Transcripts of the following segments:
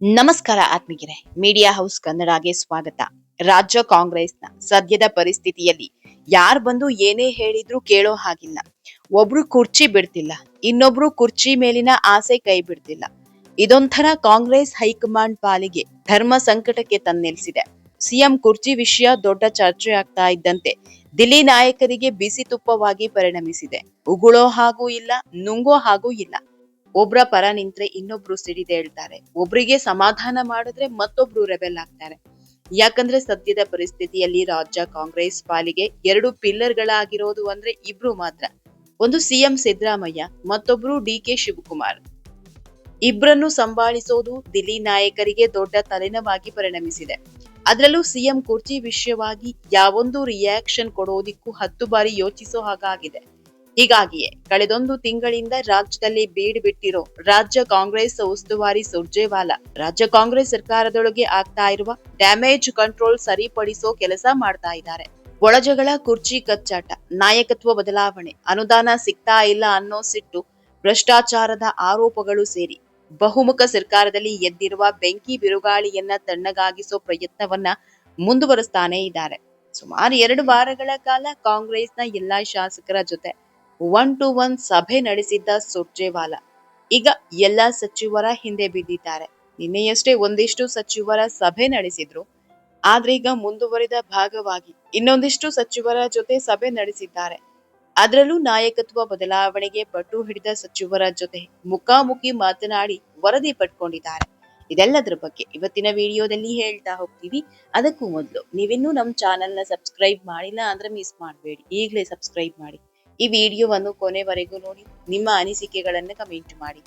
ನಮಸ್ಕಾರ ಆತ್ಮೀಗಿರೆ media house ಕನ್ನಡಗೆ ಸ್ವಾಗತ. ರಾಜ್ಯ ಕಾಂಗ್ರೆಸ್ನ ಸದ್ಯದ ಪರಿಸ್ಥಿತಿಯಲ್ಲಿ ಯಾರ್ ಬಂದು ಏನೇ ಹೇಳಿದ್ರು ಕೇಳೋ ಹಾಗಿಲ್ಲ. ಒಬ್ರು ಕುರ್ಚಿ ಬಿಡ್ತಿಲ್ಲ, ಇನ್ನೊಬ್ರು ಕುರ್ಚಿ ಮೇಲಿನ ಆಸೆ ಕೈ ಬಿಡ್ತಿಲ್ಲ. ಇದೊಂಥರ ಕಾಂಗ್ರೆಸ್ ಹೈಕಮಾಂಡ್ ಪಾಲಿಗೆ ಧರ್ಮ ಸಂಕಟಕ್ಕೆ ತಂದೆಲ್ಸಿದೆ ಸಿಎಂ ಕುರ್ಚಿ ವಿಷಯ ದೊಡ್ಡ ಚರ್ಚೆ ಆಗ್ತಾ ಇದ್ದಂತೆ ದಿಲ್ಲಿ ನಾಯಕರಿಗೆ ಬಿಸಿ ತುಪ್ಪವಾಗಿ ಪರಿಣಮಿಸಿದೆ. ಉಗುಳೋ ಹಾಗೂ ಇಲ್ಲ, ನುಂಗೋ ಹಾಗೂ ಇಲ್ಲ. ಒಬ್ರ ಪರ ನಿಂತ್ರೆ ಇನ್ನೊಬ್ರು ಸಿಡಿದೇಳ್ತಾರೆ ಒಬ್ರಿಗೆ ಸಮಾಧಾನ ಮಾಡಿದ್ರೆ ಮತ್ತೊಬ್ರು ರೆಬೆಲ್ ಆಗ್ತಾರೆ. ಯಾಕಂದ್ರೆ ಸದ್ಯದ ಪರಿಸ್ಥಿತಿಯಲ್ಲಿ ರಾಜ್ಯ ಕಾಂಗ್ರೆಸ್ ಪಾಲಿಗೆ ಎರಡು ಪಿಲ್ಲರ್ ಗಳಾಗಿರೋದು ಅಂದ್ರೆ ಇಬ್ರು ಮಾತ್ರ. ಒಂದು ಸಿಎಂ ಸಿದ್ದರಾಮಯ್ಯ, ಮತ್ತೊಬ್ರು ಡಿ ಕೆ ಶಿವಕುಮಾರ್. ಇಬ್ರನ್ನು ಸಂಭಾಳಿಸೋದು ದಿಲ್ಲಿ ನಾಯಕರಿಗೆ ದೊಡ್ಡ ತಲೆನವಾಗಿ ಪರಿಣಮಿಸಿದೆ. ಅದರಲ್ಲೂ ಸಿಎಂ ಕುರ್ಚಿ ವಿಷಯವಾಗಿ ಯಾವೊಂದು ರಿಯಾಕ್ಷನ್ ಕೊಡೋದಿಕ್ಕೂ ಹತ್ತು ಬಾರಿ ಯೋಚಿಸೋ ಹಾಗಾಗಿದೆ. ಹೀಗಾಗಿಯೇ ಕಳೆದೊಂದು ತಿಂಗಳಿಂದ ರಾಜ್ಯದಲ್ಲಿ ಬೀಡು ಬಿಟ್ಟಿರೋ ರಾಜ್ಯ ಕಾಂಗ್ರೆಸ್ ಉಸ್ತುವಾರಿ ಸುರ್ಜೇವಾಲಾ, ರಾಜ್ಯ ಕಾಂಗ್ರೆಸ್ ಸರ್ಕಾರದೊಳಗೆ ಆಗ್ತಾ ಇರುವ ಡ್ಯಾಮೇಜ್ ಕಂಟ್ರೋಲ್ ಸರಿಪಡಿಸೋ ಕೆಲಸ ಮಾಡ್ತಾ ಇದ್ದಾರೆ. ಒಳಜಗಳ ಕುರ್ಚಿ ಕಚ್ಚಾಟ, ನಾಯಕತ್ವ ಬದಲಾವಣೆ, ಅನುದಾನ ಸಿಗ್ತಾ ಇಲ್ಲ ಅನ್ನೋ ಸಿಟ್ಟು, ಭ್ರಷ್ಟಾಚಾರದ ಆರೋಪಗಳು ಸೇರಿ ಬಹುಮುಖ ಸರ್ಕಾರದಲ್ಲಿ ಎದ್ದಿರುವ ಬೆಂಕಿ ಬಿರುಗಾಳಿಯನ್ನ ತಣ್ಣಗಾಗಿಸೋ ಪ್ರಯತ್ನವನ್ನ ಮುಂದುವರಿಸ್ತಾನೆ ಇದ್ದಾರೆ. ಸುಮಾರು ಎರಡು ವಾರಗಳ ಕಾಲ ಕಾಂಗ್ರೆಸ್ನ ಎಲ್ಲಾ ಶಾಸಕರ ಜೊತೆ ಒನ್ ಟು ಒನ್ ಸಭೆ ನಡೆಸಿದ್ದ ಸುರ್ಜೇವಾಲಾ. ಈಗ ಎಲ್ಲ ಸಚಿವರ ಹಿಂದೆ ಬಿದ್ದಿದ್ದಾರೆ. ನಿನ್ನೆಯಷ್ಟೇ ಒಂದಿಷ್ಟು ಸಚಿವರ ಸಭೆ ನಡೆಸಿದ್ರು. ಆದ್ರೆ ಈಗ ಮುಂದುವರಿದ ಭಾಗವಾಗಿ ಇನ್ನೊಂದಿಷ್ಟು ಸಚಿವರ ಜೊತೆ ಸಭೆ ನಡೆಸಿದ್ದಾರೆ. ಅದರಲ್ಲೂ ನಾಯಕತ್ವ ಬದಲಾವಣೆಗೆ ಪಟ್ಟು ಹಿಡಿದ ಸಚಿವರ ಜೊತೆ ಮುಖಾಮುಖಿ ಮಾತನಾಡಿ ವರದಿ ಪಡ್ಕೊಂಡಿದ್ದಾರೆ. ಇದೆಲ್ಲದರ ಬಗ್ಗೆ ಇವತ್ತಿನ ವಿಡಿಯೋದಲ್ಲಿ ಹೇಳ್ತಾ ಹೋಗ್ತೀವಿ. ಅದಕ್ಕೂ ಮೊದಲು ನೀವಿನ್ನೂ ನಮ್ಮ ಚಾನೆಲ್ನ ಸಬ್ಸ್ಕ್ರೈಬ್ ಮಾಡಿಲ್ಲ ಅಂದ್ರೆ ಮಿಸ್ ಮಾಡಬೇಡಿ. ಈಗಲೇ ಸಬ್ಸ್ಕ್ರೈಬ್ ಮಾಡಿ. ಈ ವಿಡಿಯೋವನ್ನು ಕೊನೆವರೆಗೂ ನೋಡಿ, ನಿಮ್ಮ ಅನಿಸಿಕೆಗಳನ್ನು ಕಮೆಂಟ್ ಮಾಡಿ.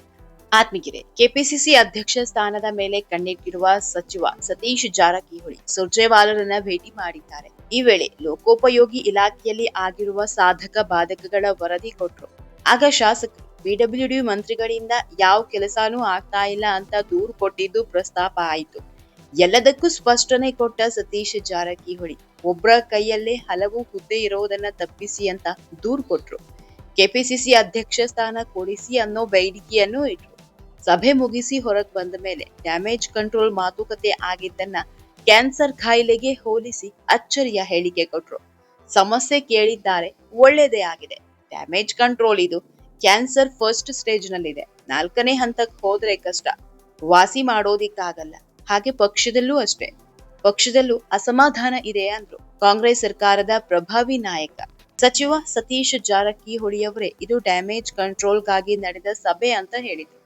ಆತ್ಮಗಿರೆ ಕೆಪಿಸಿಸಿ ಅಧ್ಯಕ್ಷ ಸ್ಥಾನದ ಮೇಲೆ ಕಣ್ಣಿಟ್ಟಿರುವ ಸಚಿವ ಸತೀಶ್ ಜಾರಕಿಹೊಳಿ ಸುರ್ಜೇವಾಲರನ್ನ ಭೇಟಿ ಮಾಡಿದ್ದಾರೆ. ಈ ವೇಳೆ ಲೋಕೋಪಯೋಗಿ ಇಲಾಖೆಯಲ್ಲಿ ಆಗಿರುವ ಸಾಧಕ ಬಾಧಕಗಳ ವರದಿ ಕೊಟ್ಟರು ಆಗ ಶಾಸಕ ಬಿಡಬ್ಲ್ಯೂಡಿ ಮಂತ್ರಿಗಳಿಂದ ಯಾವ ಕೆಲಸನೂ ಆಗ್ತಾ ಇಲ್ಲ ಅಂತ ದೂರು ಕೊಟ್ಟಿದ್ದು ಪ್ರಸ್ತಾಪ ಆಯಿತು. ಎಲ್ಲದಕ್ಕೂ ಸ್ಪಷ್ಟನೆ ಕೊಟ್ಟ ಸತೀಶ್ ಜಾರಕಿಹೊಳಿ ಒಬ್ಬರ ಕೈಯಲ್ಲೇ ಹಲವು ಹುದ್ದೆ ಇರೋದನ್ನ ತಪ್ಪಿಸಿ ಅಂತ ದೂರು ಕೊಟ್ರು. ಕೆಪಿಸಿಸಿ ಅಧ್ಯಕ್ಷ ಸ್ಥಾನ ಕೊಡಿಸಿ ಅನ್ನೋ ಬೇಡಿಕೆಯನ್ನು ಇಟ್ರು. ಸಭೆ ಮುಗಿಸಿ ಹೊರಗ್ ಬಂದ ಮೇಲೆ ಡ್ಯಾಮೇಜ್ ಕಂಟ್ರೋಲ್ ಮಾತುಕತೆ ಆಗಿದ್ದನ್ನ ಕ್ಯಾನ್ಸರ್ ಖಾಯಿಲೆಗೆ ಹೋಲಿಸಿ ಅಚ್ಚರಿಯ ಹೇಳಿಕೆ ಕೊಟ್ರು. ಸಮಸ್ಯೆ ಕೇಳಿದ್ದಾರೆ, ಒಳ್ಳೇದೇ ಆಗಿದೆ. ಡ್ಯಾಮೇಜ್ ಕಂಟ್ರೋಲ್ ಇದು ಕ್ಯಾನ್ಸರ್ ಫಸ್ಟ್ ಸ್ಟೇಜ್ ನಲ್ಲಿದೆ ನಾಲ್ಕನೇ ಹಂತಕ್ಕೆ ಹೋದ್ರೆ ಕಷ್ಟ. ವಾಸಿ ಮಾಡೋದಿಕ್ಕಾಗಲ್ಲ. ಹಾಗೆ ಪಕ್ಷದಲ್ಲೂ ಅಷ್ಟೇ. ಪಕ್ಷದಲ್ಲೂ ಅಸಮಾಧಾನ ಇದೆ ಅಂದ್ರು. ಕಾಂಗ್ರೆಸ್ ಸರ್ಕಾರದ ಪ್ರಭಾವಿ ನಾಯಕ ಸಚಿವ ಸತೀಶ್ ಜಾರಕಿಹೊಳಿಯವರೇ ಇದು ಡ್ಯಾಮೇಜ್ ಕಂಟ್ರೋಲ್ಗಾಗಿ ನಡೆದ ಸಭೆ ಅಂತ ಹೇಳಿದ್ರು.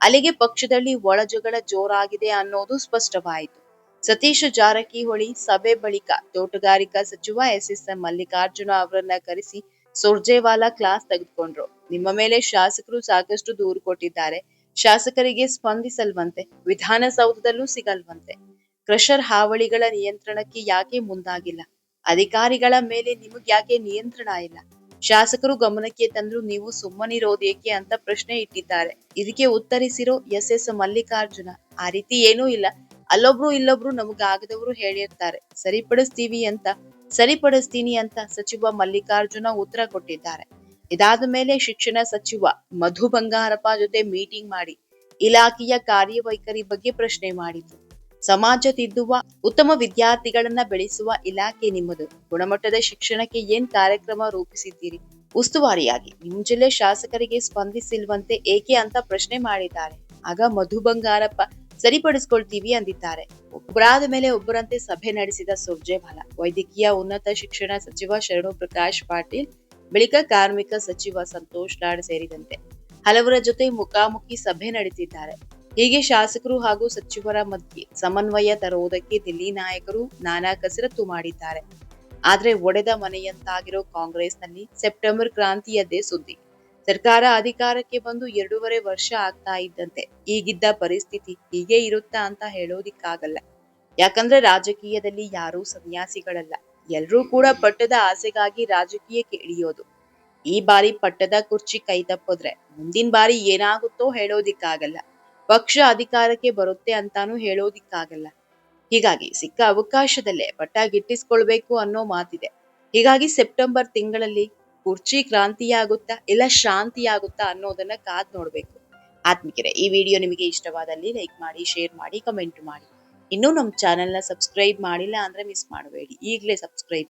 ಅಲ್ಲಿಗೆ ಪಕ್ಷದಲ್ಲಿ ಒಳಜಗಳ ಜೋರಾಗಿದೆ ಅನ್ನೋದು ಸ್ಪಷ್ಟವಾಯಿತು. ಸತೀಶ್ ಜಾರಕಿಹೊಳಿ ಸಭೆ ಬಳಿಕ ತೋಟಗಾರಿಕಾ ಸಚಿವ ಎಸ್ ಎಸ್ ಮಲ್ಲಿಕಾರ್ಜುನ ಅವರನ್ನ ಕರೆಸಿ ಸುರ್ಜೇವಾಲಾ ಕ್ಲಾಸ್ ತೆಗೆದುಕೊಂಡ್ರು. ನಿಮ್ಮ ಮೇಲೆ ಶಾಸಕರು ಸಾಕಷ್ಟು ದೂರು ಕೊಟ್ಟಿದ್ದಾರೆ. ಶಾಸಕರಿಗೆ ಸ್ಪಂದಿಸಲ್ವಂತೆ, ವಿಧಾನಸೌಧದಲ್ಲೂ ಸಿಗಲ್ವಂತೆ. ಕ್ರಷರ್ ಹಾವಳಿಗಳ ನಿಯಂತ್ರಣಕ್ಕೆ ಯಾಕೆ ಮುಂದಾಗಿಲ್ಲ? ಅಧಿಕಾರಿಗಳ ಮೇಲೆ ನಿಮಗ್ ಯಾಕೆ ನಿಯಂತ್ರಣ ಇಲ್ಲ? ಶಾಸಕರು ಗಮನಕ್ಕೆ ತಂದ್ರು ನೀವು ಸುಮ್ಮನಿರೋದೇಕೆ ಅಂತ ಪ್ರಶ್ನೆ ಇಟ್ಟಿದ್ದಾರೆ. ಇದಕ್ಕೆ ಉತ್ತರಿಸಿರೋ ಎಸ್ ಎಸ್ ಮಲ್ಲಿಕಾರ್ಜುನ, ಆ ರೀತಿ ಏನೂ ಇಲ್ಲ. ಅಲ್ಲೊಬ್ರು ಇಲ್ಲೊಬ್ರು ನಮಗಾಗದವರು ಹೇಳಿರ್ತಾರೆ. ಸರಿಪಡಿಸ್ತೀವಿ ಅಂತ, ಸರಿಪಡಿಸ್ತೀನಿ ಅಂತ ಸಚಿವ ಮಲ್ಲಿಕಾರ್ಜುನ ಉತ್ತರ ಕೊಟ್ಟಿದ್ದಾರೆ. ಇದಾದ ಮೇಲೆ ಶಿಕ್ಷಣ ಸಚಿವ ಮಧು ಬಂಗಾರಪ್ಪ ಜೊತೆ ಮೀಟಿಂಗ್ ಮಾಡಿ ಇಲಾಖೆಯ ಕಾರ್ಯವೈಖರಿ ಬಗ್ಗೆ ಪ್ರಶ್ನೆ ಮಾಡಿದ್ರು. ಸಮಾಜ ತಿದ್ದುವ ಉತ್ತಮ ವಿದ್ಯಾರ್ಥಿಗಳನ್ನ ಬೆಳೆಸುವ ಇಲಾಖೆ ನಿಮ್ಮದು. ಗುಣಮಟ್ಟದ ಶಿಕ್ಷಣಕ್ಕೆ ಏನ್ ಕಾರ್ಯಕ್ರಮ ರೂಪಿಸಿದ್ದೀರಿ? ಉಸ್ತುವಾರಿಯಾಗಿ. ನಿಮ್ ಜಿಲ್ಲೆ ಶಾಸಕರಿಗೆ ಸ್ಪಂದಿಸಿಲ್ವಂತೆ ಏಕೆ ಅಂತ ಪ್ರಶ್ನೆ ಮಾಡಿದ್ದಾರೆ. ಆಗ ಮಧು ಬಂಗಾರಪ್ಪ ಸರಿಪಡಿಸ್ಕೊಳ್ತೀವಿ ಅಂದಿದ್ದಾರೆ. ಒಬ್ಬರಾದ ಮೇಲೆ ಒಬ್ಬರಂತೆ ಸಭೆ ನಡೆಸಿದ ಸುರ್ಜೇವಾಲಾ, ವೈದ್ಯಕೀಯ ಉನ್ನತ ಶಿಕ್ಷಣ ಸಚಿವ ಶರಣು ಪ್ರಕಾಶ್ ಪಾಟೀಲ್, ಬಳಿಕ ಕಾರ್ಮಿಕ ಸಚಿವ ಸಂತೋಷ್ ಲಾಡ್ ಸೇರಿದಂತೆ ಹಲವರ ಜೊತೆ ಮುಖಾಮುಖಿ ಸಭೆ ನಡೆಸಿದ್ದಾರೆ. ಹೀಗೆ ಶಾಸಕರು ಹಾಗೂ ಸಚಿವರ ಮಧ್ಯೆ ಸಮನ್ವಯ ತರುವುದಕ್ಕೆ ದಿಲ್ಲಿ ನಾಯಕರು ನಾನಾ ಕಸರತ್ತು ಮಾಡಿದ್ದಾರೆ. ಆದರೆ ಒಡೆದ ಮನೆಯಂತಾಗಿರೋ ಕಾಂಗ್ರೆಸ್ನಲ್ಲಿ ಸೆಪ್ಟೆಂಬರ್ ಕ್ರಾಂತಿಯದ್ದೇ ಸುದ್ದಿ. ಸರ್ಕಾರ ಅಧಿಕಾರಕ್ಕೆ ಬಂದು ಎರಡೂವರೆ ವರ್ಷ ಆಗ್ತಾ ಇದ್ದಂತೆ ಈಗಿದ್ದ ಪರಿಸ್ಥಿತಿ ಹೀಗೆ ಇರುತ್ತಾ ಅಂತ ಹೇಳೋದಿಕ್ಕಾಗಲ್ಲ. ಯಾಕಂದ್ರೆ ರಾಜಕೀಯದಲ್ಲಿ ಯಾರೂ ಸನ್ಯಾಸಿಗಳಲ್ಲ. ಎಲ್ರೂ ಕೂಡ ಪಟ್ಟದ ಆಸೆಗಾಗಿ ರಾಜಕೀಯಕ್ಕೆ ಇಳಿಯೋದು ಈ ಬಾರಿ ಪಟ್ಟದ ಕುರ್ಚಿ ಕೈ ತಪ್ಪಿದ್ರೆ ಮುಂದಿನ ಬಾರಿ ಏನಾಗುತ್ತೋ ಹೇಳೋದಿಕ್ಕಾಗಲ್ಲ. ಪಕ್ಷ ಅಧಿಕಾರಕ್ಕೆ ಬರುತ್ತೆ ಅಂತಾನೂ ಹೇಳೋದಿಕ್ಕಾಗಲ್ಲ. ಹೀಗಾಗಿ ಸಿಕ್ಕ ಅವಕಾಶದಲ್ಲೇ ಪಟ್ಟ ಗಿಟ್ಟಿಸ್ಕೊಳ್ಬೇಕು ಅನ್ನೋ ಮಾತಿದೆ. ಹೀಗಾಗಿ ಸೆಪ್ಟೆಂಬರ್ ತಿಂಗಳಲ್ಲಿ ಕುರ್ಚಿ ಕ್ರಾಂತಿಯಾಗುತ್ತಾ, ಇಲ್ಲ ಶಾಂತಿಯಾಗುತ್ತಾ ಅನ್ನೋದನ್ನ ಕಾದ್ ನೋಡ್ಬೇಕು. ಆತ್ಮಿಕರೇ, ಈ ವಿಡಿಯೋ ನಿಮಗೆ ಇಷ್ಟವಾದಲ್ಲಿ ಲೈಕ್ ಮಾಡಿ, ಶೇರ್ ಮಾಡಿ, ಕಮೆಂಟ್ ಮಾಡಿ. ಇನ್ನೂ ನಮ್ಮ ಚಾನೆಲ್ನ ಸಬ್ಸ್ಕ್ರೈಬ್ ಮಾಡಿಲ್ಲ ಅಂದ್ರೆ ಮಿಸ್ ಮಾಡಬೇಡಿ. ಈಗಲೇ ಸಬ್ಸ್ಕ್ರೈಬ್